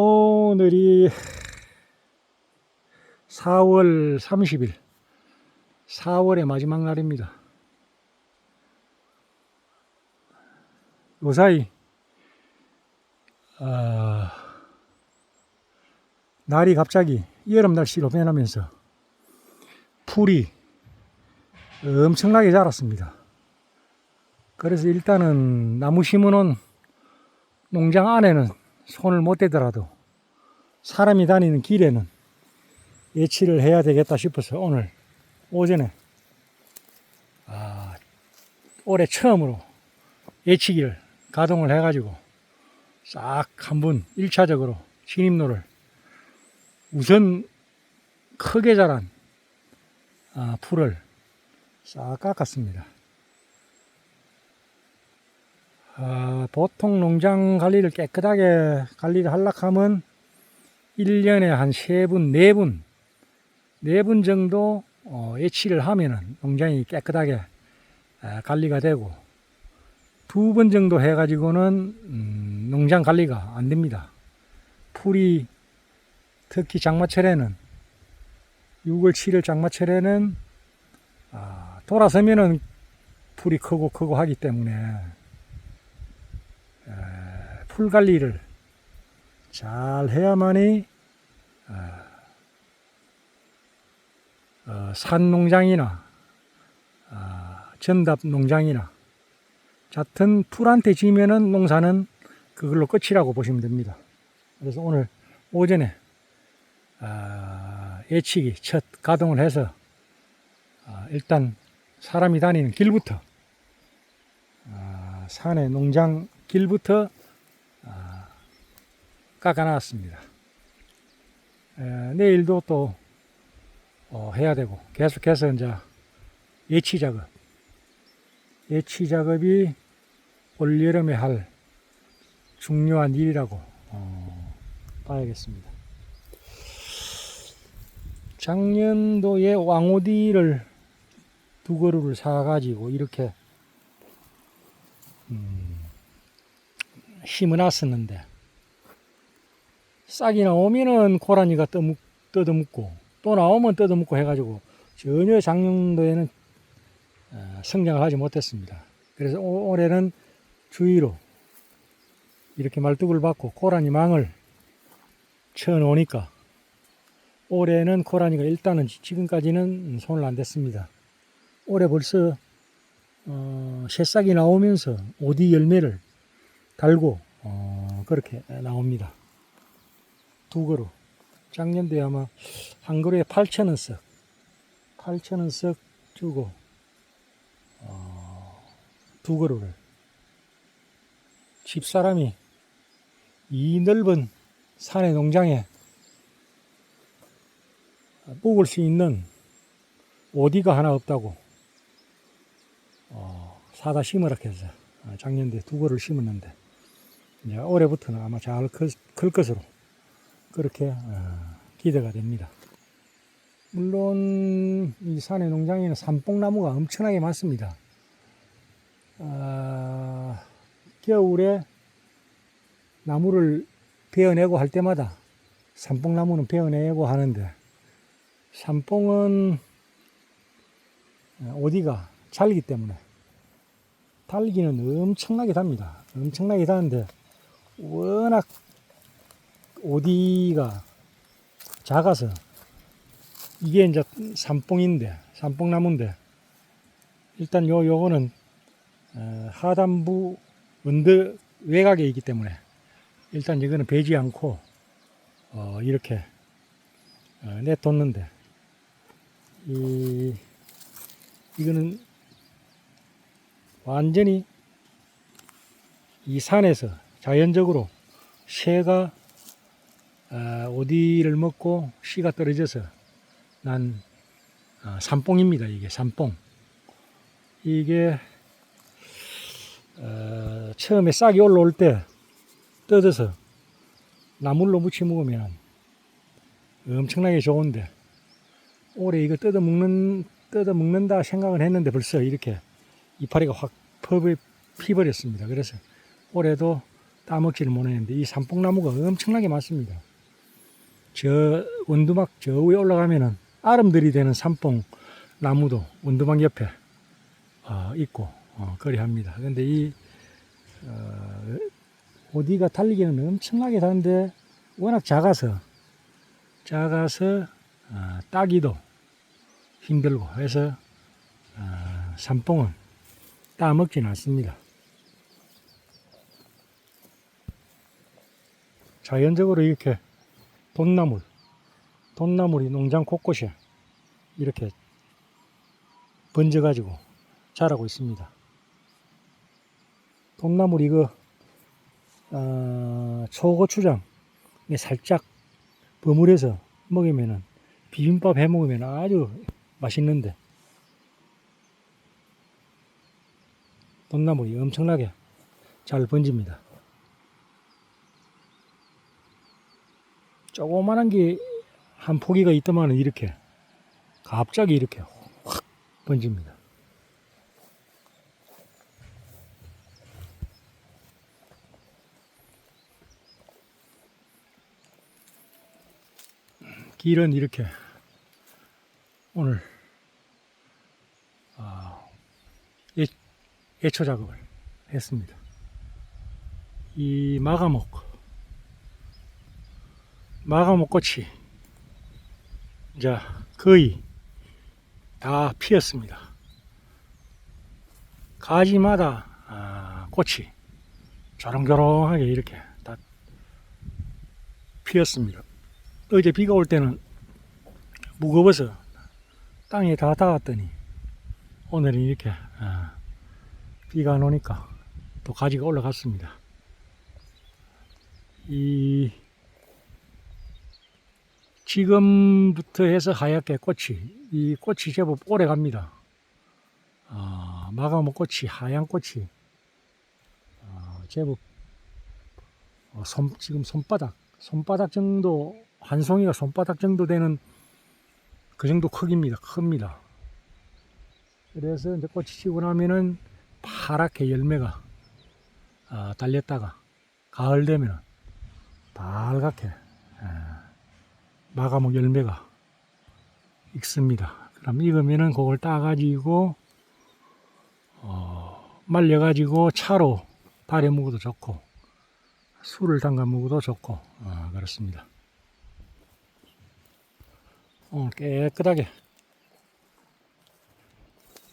오늘이 4월 30일, 4월의 마지막 날입니다. 요사이, 아, 날이 갑자기 여름 날씨로 변하면서 풀이 엄청나게 자랐습니다. 그래서 일단은 나무 심어놓은 농장 안에는 손을 못 대더라도 사람이 다니는 길에는 예치를 해야 되겠다 싶어서 오늘 오전에 아, 올해 처음으로 예치기를 가동을 해가지고 싹 한번 1차적으로 진입로를 우선 크게 자란 아, 풀을 싹 깎았습니다. 아, 보통 농장 관리를 깨끗하게 관리를 하려고 하면 1년에 한 3분, 4분, 4분 정도 어, 예치를 하면은 농장이 깨끗하게 아, 관리가 되고 두 번 정도 해가지고는 음, 농장 관리가 안 됩니다. 풀이 특히 장마철에는 6월, 7월 장마철에는 아, 돌아서면은 풀이 크고 크고 하기 때문에 에, 풀 관리를 잘 해야만이 어, 어, 산 농장이나 어, 전답 농장이나 같은 풀한테 지면은 농사는 그걸로 끝이라고 보시면 됩니다. 그래서 오늘 오전에 아, 예치기 첫 가동을 해서 아, 일단 사람이 다니는 길부터 아, 산의 농장 길부터 아, 깎아놨습니다. 에, 내일도 또 어, 해야 되고 계속해서 이제 예치 작업, 예치 작업이 올 여름에 할 중요한 일이라고 어, 봐야겠습니다. 작년도에 왕오디를 두 그루를 사가지고 이렇게 음, 심어놨었는데 싹이 나오면은 고라니가 뜯어먹고 또 나오면 뜯어먹고 해가지고 전혀 작년도에는 어, 성장을 하지 못했습니다. 그래서 오- 올해는 주위로 이렇게 말뚝을 받고 고라니 망을 쳐놓으니까 올해는 고라니가 일단은 지금까지는 손을 안 댔습니다. 올해 벌써 어, 새싹이 나오면서 오디 열매를 달고 어, 그렇게 나옵니다. 두 그루. 작년도에 아마 한 그루에 8,000원 석, 8,000원 석 주고 어, 두 그루를 집사람이 이 넓은 산의 농장에 묵을 수 있는 오디가 하나 없다고 어, 사다 심으라 해서 어, 작년도에 두 그루를 심었는데 이제 올해부터는 아마 잘 클, 클 것으로 그렇게 어, 기대가 됩니다. 물론 이 산의 농장에는 삼뽕나무가 엄청나게 많습니다. 아, 겨울에 나무를 베어내고 할 때마다 삼뽕나무는 베어내고 하는데 삼뽕은 어디가 잘기 때문에 달기는 엄청나게 답니다. 엄청나게 다는데 워낙 오디가 작아서 이게 이제 삼뽕인데 삼뽕나무인데 일단 요 요거는 어, 하단부 언더 외곽에 있기 때문에 일단 이거는 베지 않고 어, 이렇게 어, 내뒀는데 이 이거는 완전히 이 산에서 자연적으로 새가 어, 오디를 먹고 씨가 떨어져서 난 어, 산뽕입니다. 이게 산뽕. 이게 어, 처음에 싹이 올라올 때 뜯어서 나물로 무쳐 먹으면 엄청나게 좋은데 올해 이거 뜯어 먹는 뜯어 먹는다 생각을 했는데 벌써 이렇게 이파리가 확 퍼- 피버렸습니다. 그래서 올해도 따먹지를 못했는데 이 산뽕나무가 엄청나게 많습니다. 저 원두막 저 위에 올라가면은 아름들이 되는 산뽕 나무도 원두막 옆에 어, 있고 어, 그리합니다. 근데 이 어, 어디가 달리기는 엄청나게 다는데 워낙 작아서 작아서 어, 따기도 힘들고 해서 어, 산뽕은 따먹지는 않습니다. 자연적으로 이렇게 돈나물, 돈나물이 농장 곳곳에 이렇게 번져가지고 자라고 있습니다. 돈나물 이거 어, 초고추장에 살짝 버무려서 먹으면은 비빔밥 해 먹으면 아주 맛있는데 돈나물이 엄청나게 잘 번집니다. 조그만한 게 한 포기가 있더만은 이렇게 갑자기 이렇게 확 번집니다. 길은 이렇게 오늘 아, 예, 예초 작업을 했습니다. 이 마가목 마가목 꽃이 이제 거의 다 피었습니다. 가지마다 아, 꽃이 조롱조롱하게 이렇게 다 피었습니다. 어제 비가 올 때는 무거워서 땅에 다 닿았더니 오늘은 이렇게 아, 비가 안 오니까 또 가지가 올라갔습니다. 이 지금부터 해서 하얗게 꽃이 이 꽃이 제법 오래 갑니다. 아, 마가모 꽃이 하얀 꽃이 아, 제법 어, 손, 지금 손바닥 손바닥 정도 한 송이가 손바닥 정도 되는 그 정도 크기입니다. 큽니다. 그래서 이제 꽃이 지고 나면은 파랗게 열매가 아, 달렸다가 가을 되면 빨갛게 아, 마가목 열매가 익습니다. 그럼 익으면은 그걸 따가지고 어, 말려가지고 차로 달여 먹어도 좋고 술을 담가 먹어도 좋고 어, 그렇습니다. 오늘 깨끗하게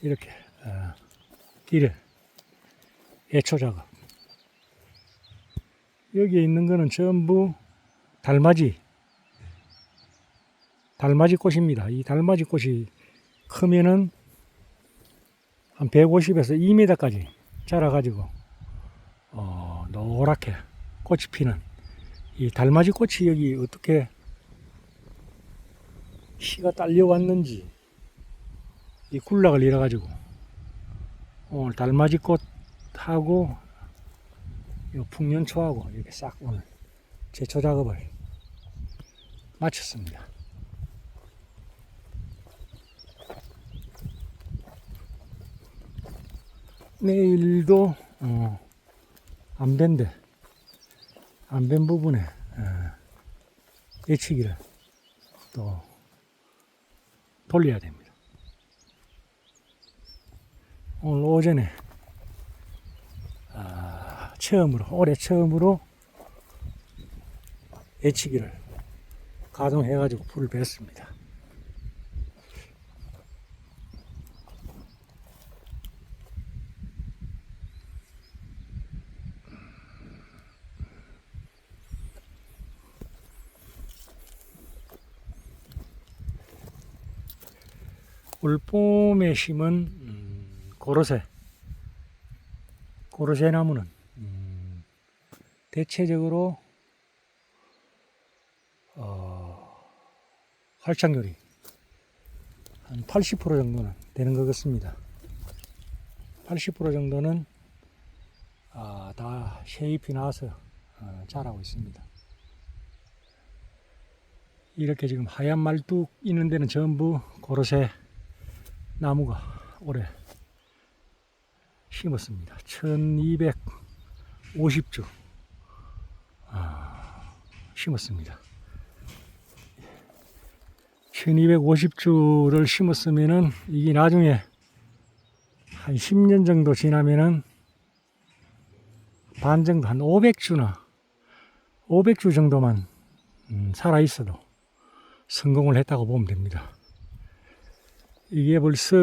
이렇게 어, 길에 애초 작업 여기에 있는 거는 전부 달맞이 달맞이 꽃입니다. 이 달맞이 꽃이 크면은 한 150에서 2m까지 자라가지고 어, 노랗게 꽃이 피는 이 달맞이 꽃이 여기 어떻게 씨가 딸려왔는지 이 군락을 잃어가지고 오늘 달맞이 꽃하고 이 풍년초하고 이렇게 싹 오늘 제초 작업을 마쳤습니다. 내일도 어, 안밴데 안밴 부분에 어, 예치기를 또 돌려야 됩니다. 오늘 오전에 아, 처음으로 올해 처음으로 예치기를 가동해가지고 불을 뺐습니다. 올봄에 심은 음, 고로쇠 고로쇠 나무는 음, 대체적으로 어, 활착률이 한 80% 정도는 되는 것 같습니다. 80% 정도는 아, 다 쉐잎이 나와서 어, 자라고 있습니다. 이렇게 지금 하얀 말뚝 있는 데는 전부 고로쇠 나무가 올해 심었습니다. 1250주 심었습니다. 1250주를 심었으면은 이게 나중에 한 10년 정도 지나면은 반 정도 한 500주나 500주 정도만 음, 살아 있어도 성공을 했다고 보면 됩니다. 이게 벌써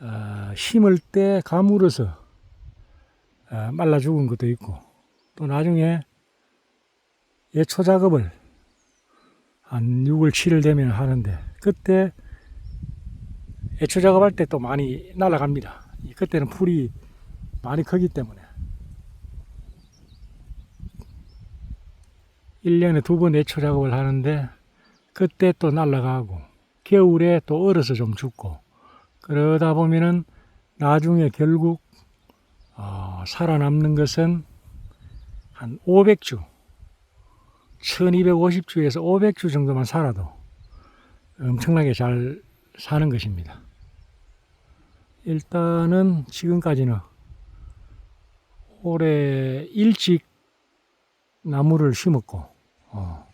아, 심을 때 가물어서 아, 말라 죽은 것도 있고 또 나중에 예초 작업을 한 6월 7일 되면 하는데 그때 예초 작업할 때 또 많이 날아갑니다. 그때는 풀이 많이 크기 때문에 1년에 두 번 예초 작업을 하는데 그때 또 날아가고 겨울에 또 얼어서 좀 죽고 그러다 보면은 나중에 결국 어, 살아남는 것은 한 500주 1250주에서 500주 정도만 살아도 엄청나게 잘 사는 것입니다. 일단은 지금까지는 올해 일찍 나무를 심었고, 어,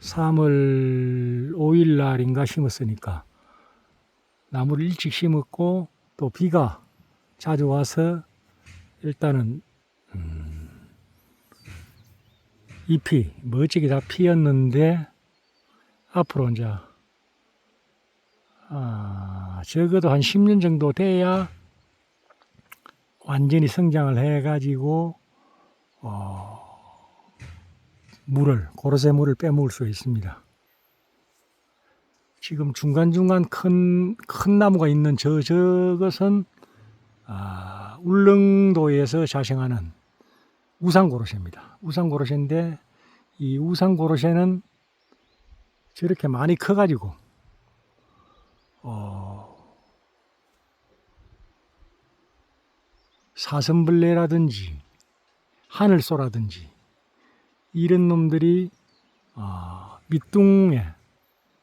3월 5일 날인가 심었으니까, 나무를 일찍 심었고, 또 비가 자주 와서, 일단은, 음, 잎이 멋지게 다 피었는데, 앞으로 이제, 아, 적어도 한 10년 정도 돼야 완전히 성장을 해가지고, 어, 물을, 고로쇠 물을 빼먹을 수 있습니다. 지금 중간중간 큰, 큰 나무가 있는 저, 저것은, 아, 울릉도에서 자생하는 우상고로쇠입니다. 우상고로쇠인데, 이 우상고로쇠는 저렇게 많이 커가지고, 어, 사슴벌레라든지, 하늘소라든지, 이런 놈들이 어, 밑둥에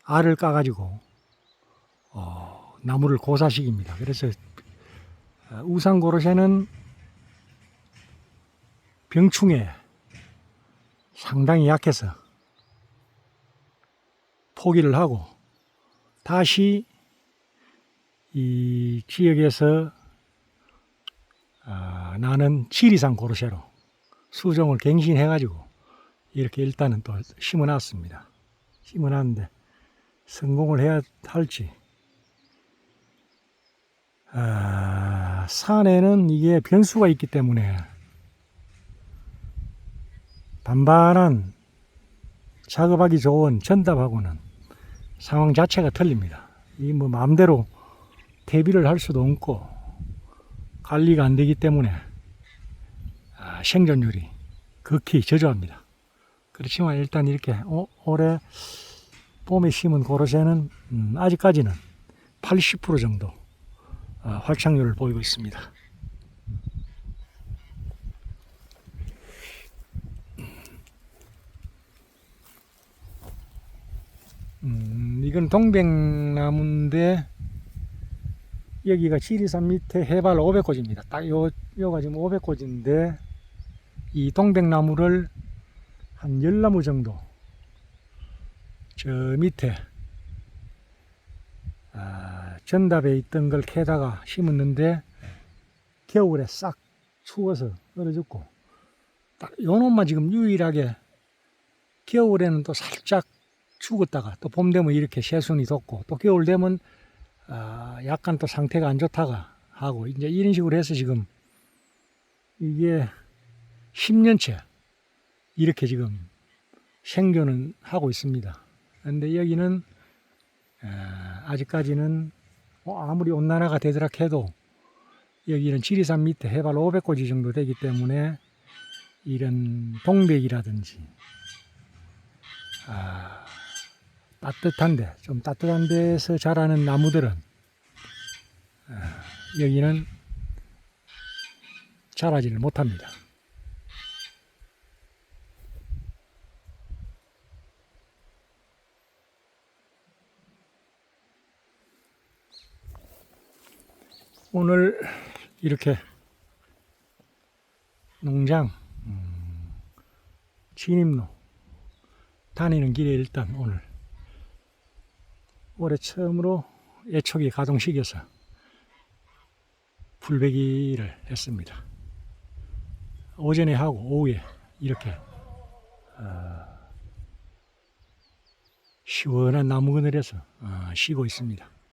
알을 까가지고 어, 나무를 고사시킵니다. 그래서 어, 우상고로쇠는 병충해 상당히 약해서 포기를 하고 다시 이 지역에서 어, 나는 지리산 고로쇠로 수종을 갱신해가지고 이렇게 일단은 또 심어놨습니다. 심어놨는데 성공을 해야 할지. 아, 산에는 이게 변수가 있기 때문에 반반한 작업하기 좋은 전답하고는 상황 자체가 틀립니다. 이 뭐 마음대로 대비를 할 수도 없고 관리가 안 되기 때문에 아, 생존율이 극히 저조합니다. 그렇지만 일단 이렇게 어, 올해 봄에 심은 고로쇠는 음, 아직까지는 80% 정도 어, 활착률을 보이고 있습니다. 음, 이건 동백나무인데 여기가 지리산 밑에 해발 500고지입니다. 딱 요, 요가 지금 500고지인데 이 동백나무를 한 열나무 정도 저 밑에 아, 전답에 있던 걸 캐다가 심었는데 겨울에 싹 추워서 얼어 죽고 딱 요놈만 지금 유일하게 겨울에는 또 살짝 죽었다가 또 봄 되면 이렇게 새순이 돋고 또 겨울 되면 아, 약간 또 상태가 안 좋다가 하고 이제 이런 식으로 해서 지금 이게 10년째 이렇게 지금 생존은 하고 있습니다. 그런데 여기는 아직까지는 뭐 아무리 온난화가 되더라 해도 여기는 지리산 밑에 해발 500고지 정도 되기 때문에 이런 동백이라든지 아, 따뜻한데 좀 따뜻한 데서 자라는 나무들은 아, 여기는 자라지를 못합니다. 오늘 이렇게 농장 음, 진입로 다니는 길에 일단 오늘 올해 처음으로 예초기 가동식에서 풀베기를 했습니다. 오전에 하고 오후에 이렇게 어, 시원한 나무 그늘에서 어, 쉬고 있습니다.